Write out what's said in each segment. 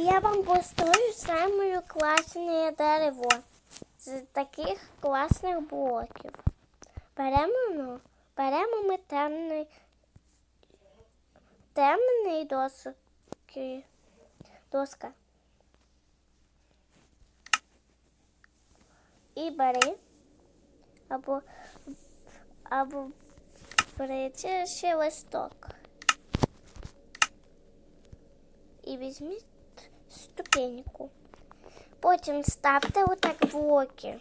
Я вам построю саме класне дерево з таких класних блоків. Беремо, ну, беремо ми темний, темний доски, доска. І бери або, або ще листок. І візьміть ступеньку. Потім ставте отак блоки.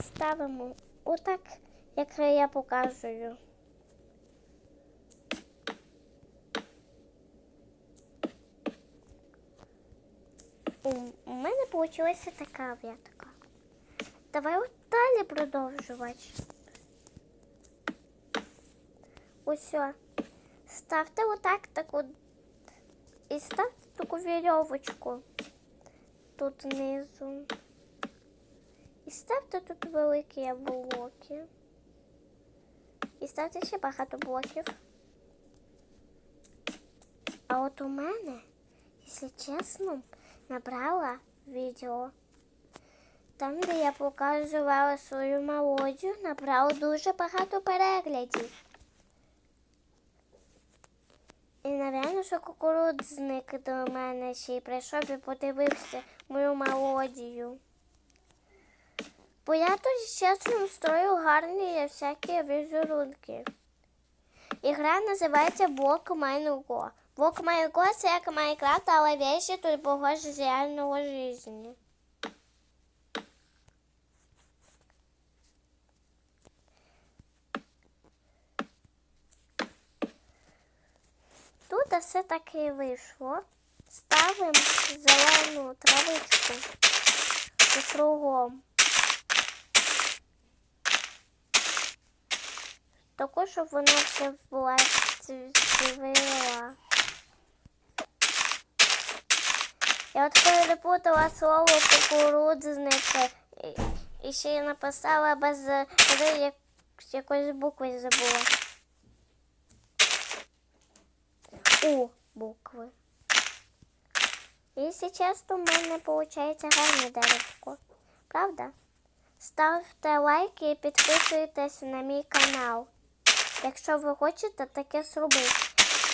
Ставимо отак, як я показую. Вийшла така ветка. Давай от далі продовжувати. Ось. Ставте отак таку і ставте таку вірьовочку тут знизу. І ставте тут великі блоки. І ставте ще багато блоків. А от у мене, якщо чесно, набрала відео. Там, де я показувала свою мелодію, набрало дуже багато переглядів. І, напевно, що кукурудзник до мене ще й прийшов і подивився мою мелодію. Бо я тут чесно строю гарні всякі візерунки. Ігра називається Блок Майнго. Блок Майнго це як Майнкрафт, але вещи тут похожі з реального життя. Тут все таки вийшло. Ставимо зелену травичку кругом. Таку, щоб вона все була цвіла. Я от перепутала слово кукурудзник і, ще й написала без як, якоїсь букви забула. У букви. І зараз у мене виходить гарне деревко. Правда? Ставте лайки і підписуйтесь на мій канал. Якщо ви хочете таке зробити.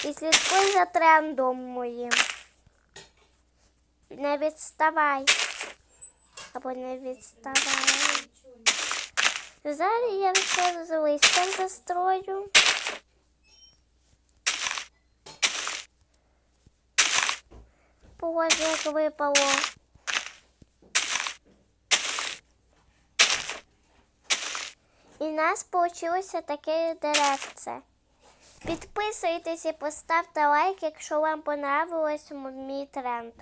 І слідкуй за трендом моїм. Не відставай. Або не відставай. Зараз я все з листям застрою. Погоди, як випало. І в нас вийшло таке деревце. Підписуйтесь і поставте лайк, якщо вам понравилось мій тренд.